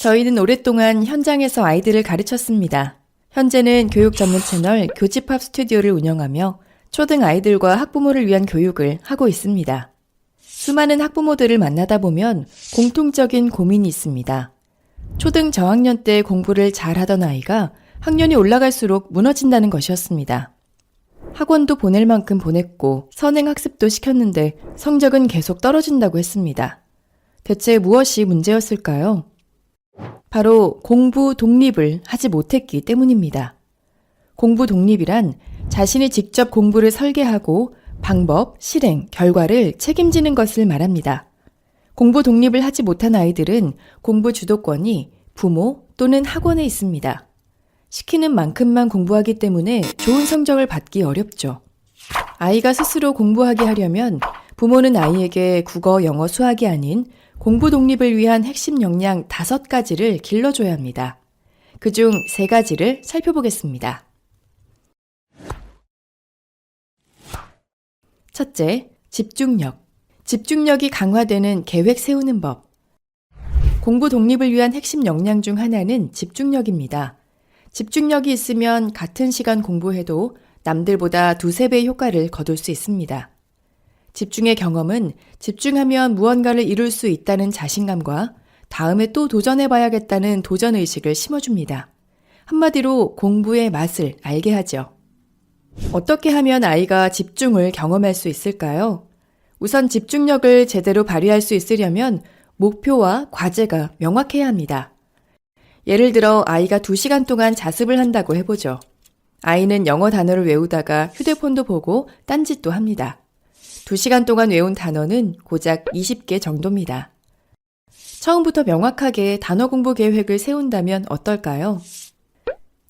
저희는 오랫동안 현장에서 아이들을 가르쳤습니다. 현재는 교육 전문 채널 교집합 스튜디오를 운영하며 초등 아이들과 학부모를 위한 교육을 하고 있습니다. 수많은 학부모들을 만나다 보면 공통적인 고민이 있습니다. 초등 저학년 때 공부를 잘하던 아이가 학년이 올라갈수록 무너진다는 것이었습니다. 학원도 보낼 만큼 보냈고 선행 학습도 시켰는데 성적은 계속 떨어진다고 했습니다. 대체 무엇이 문제였을까요? 바로 공부 독립을 하지 못했기 때문입니다. 공부 독립이란 자신이 직접 공부를 설계하고 방법, 실행, 결과를 책임지는 것을 말합니다. 공부 독립을 하지 못한 아이들은 공부 주도권이 부모 또는 학원에 있습니다. 시키는 만큼만 공부하기 때문에 좋은 성적을 받기 어렵죠. 아이가 스스로 공부하게 하려면 부모는 아이에게 국어, 영어, 수학이 아닌 공부 독립을 위한 핵심 역량 다섯 가지를 길러줘야 합니다. 그중 세 가지를 살펴보겠습니다. 첫째, 집중력. 집중력이 강화되는 계획 세우는 법. 공부 독립을 위한 핵심 역량 중 하나는 집중력입니다. 집중력이 있으면 같은 시간 공부해도 남들보다 두세 배의 효과를 거둘 수 있습니다. 집중의 경험은 집중하면 무언가를 이룰 수 있다는 자신감과 다음에 또 도전해봐야겠다는 도전의식을 심어줍니다. 한마디로 공부의 맛을 알게 하죠. 어떻게 하면 아이가 집중을 경험할 수 있을까요? 우선 집중력을 제대로 발휘할 수 있으려면 목표와 과제가 명확해야 합니다. 예를 들어 아이가 2시간 동안 자습을 한다고 해보죠. 아이는 영어 단어를 외우다가 휴대폰도 보고 딴짓도 합니다. 2시간 동안 외운 단어는 고작 20개 정도입니다. 처음부터 명확하게 단어 공부 계획을 세운다면 어떨까요?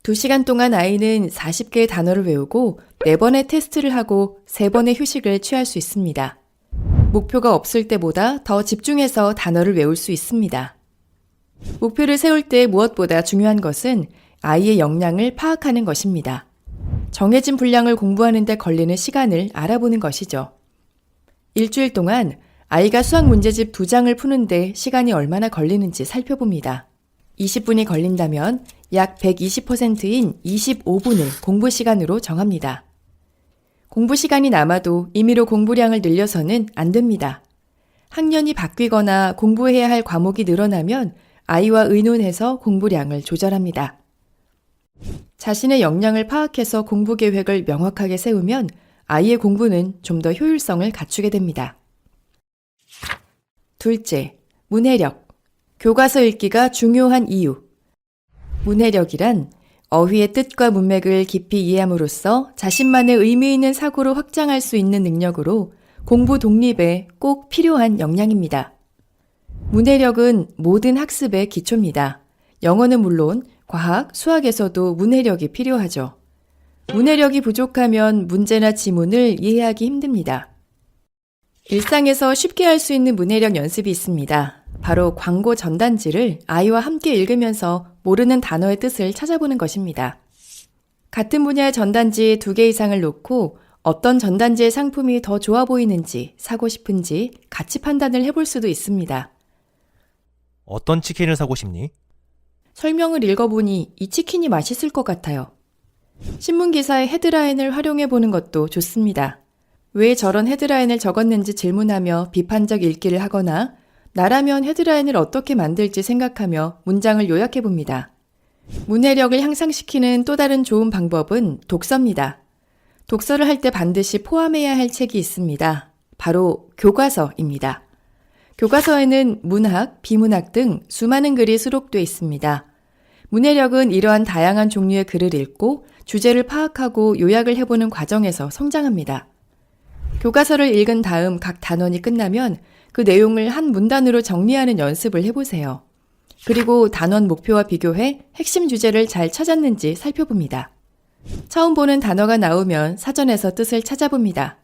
2시간 동안 아이는 40개의 단어를 외우고 4번의 테스트를 하고 3번의 휴식을 취할 수 있습니다. 목표가 없을 때보다 더 집중해서 단어를 외울 수 있습니다. 목표를 세울 때 무엇보다 중요한 것은 아이의 역량을 파악하는 것입니다. 정해진 분량을 공부하는데 걸리는 시간을 알아보는 것이죠. 일주일 동안 아이가 수학 문제집 두 장을 푸는데 시간이 얼마나 걸리는지 살펴봅니다. 20분이 걸린다면 약 120%인 25분을 공부 시간으로 정합니다. 공부 시간이 남아도 임의로 공부량을 늘려서는 안 됩니다. 학년이 바뀌거나 공부해야 할 과목이 늘어나면 아이와 의논해서 공부량을 조절합니다. 자신의 역량을 파악해서 공부 계획을 명확하게 세우면 아이의 공부는 좀 더 효율성을 갖추게 됩니다. 둘째, 문해력. 교과서 읽기가 중요한 이유. 문해력이란 어휘의 뜻과 문맥을 깊이 이해함으로써 자신만의 의미 있는 사고로 확장할 수 있는 능력으로 공부 독립에 꼭 필요한 역량입니다. 문해력은 모든 학습의 기초입니다. 영어는 물론 과학, 수학에서도 문해력이 필요하죠. 문해력이 부족하면 문제나 지문을 이해하기 힘듭니다. 일상에서 쉽게 할 수 있는 문해력 연습이 있습니다. 바로 광고 전단지를 아이와 함께 읽으면서 모르는 단어의 뜻을 찾아보는 것입니다. 같은 분야의 전단지 두 개 이상을 놓고 어떤 전단지의 상품이 더 좋아 보이는지 사고 싶은지 같이 판단을 해볼 수도 있습니다. 어떤 치킨을 사고 싶니? 설명을 읽어보니 이 치킨이 맛있을 것 같아요. 신문 기사의 헤드라인을 활용해 보는 것도 좋습니다. 왜 저런 헤드라인을 적었는지 질문하며 비판적 읽기를 하거나 나라면 헤드라인을 어떻게 만들지 생각하며 문장을 요약해 봅니다. 문해력을 향상시키는 또 다른 좋은 방법은 독서입니다. 독서를 할 때 반드시 포함해야 할 책이 있습니다. 바로 교과서입니다. 교과서에는 문학, 비문학 등 수많은 글이 수록돼 있습니다. 문해력은 이러한 다양한 종류의 글을 읽고 주제를 파악하고 요약을 해보는 과정에서 성장합니다. 교과서를 읽은 다음 각 단원이 끝나면 그 내용을 한 문단으로 정리하는 연습을 해보세요. 그리고 단원 목표와 비교해 핵심 주제를 잘 찾았는지 살펴봅니다. 처음 보는 단어가 나오면 사전에서 뜻을 찾아봅니다.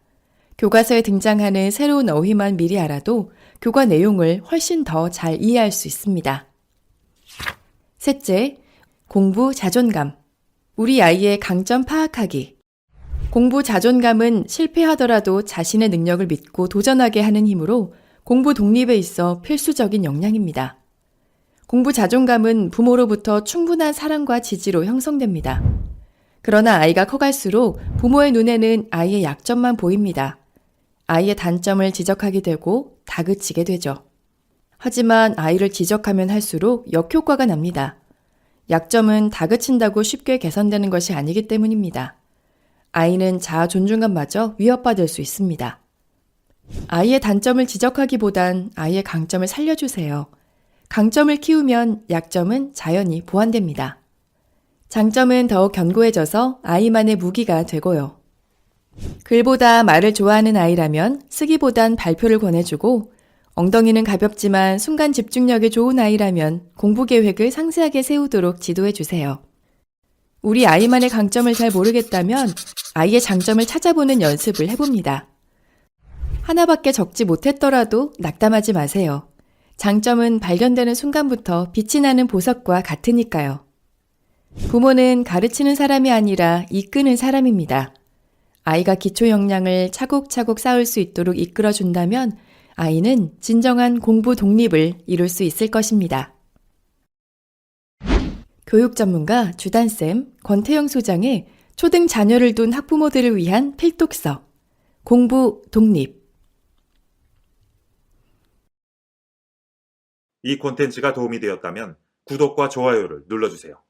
교과서에 등장하는 새로운 어휘만 미리 알아도 교과 내용을 훨씬 더 잘 이해할 수 있습니다. 셋째, 공부 자존감. 우리 아이의 강점 파악하기. 공부 자존감은 실패하더라도 자신의 능력을 믿고 도전하게 하는 힘으로 공부 독립에 있어 필수적인 역량입니다. 공부 자존감은 부모로부터 충분한 사랑과 지지로 형성됩니다. 그러나 아이가 커갈수록 부모의 눈에는 아이의 약점만 보입니다. 아이의 단점을 지적하게 되고 다그치게 되죠. 하지만 아이를 지적하면 할수록 역효과가 납니다. 약점은 다그친다고 쉽게 개선되는 것이 아니기 때문입니다. 아이는 자아 존중감마저 위협받을 수 있습니다. 아이의 단점을 지적하기보단 아이의 강점을 살려주세요. 강점을 키우면 약점은 자연히 보완됩니다. 장점은 더욱 견고해져서 아이만의 무기가 되고요. 글보다 말을 좋아하는 아이라면 쓰기보단 발표를 권해주고 엉덩이는 가볍지만 순간 집중력이 좋은 아이라면 공부 계획을 상세하게 세우도록 지도해 주세요. 우리 아이만의 강점을 잘 모르겠다면 아이의 장점을 찾아보는 연습을 해봅니다. 하나밖에 적지 못했더라도 낙담하지 마세요. 장점은 발견되는 순간부터 빛이 나는 보석과 같으니까요. 부모는 가르치는 사람이 아니라 이끄는 사람입니다. 아이가 기초 역량을 차곡차곡 쌓을 수 있도록 이끌어 준다면 아이는 진정한 공부 독립을 이룰 수 있을 것입니다. 교육 전문가 주단쌤, 권태영 소장의 초등 자녀를 둔 학부모들을 위한 필독서 공부 독립 이 콘텐츠가 도움이 되었다면 구독과 좋아요를 눌러주세요.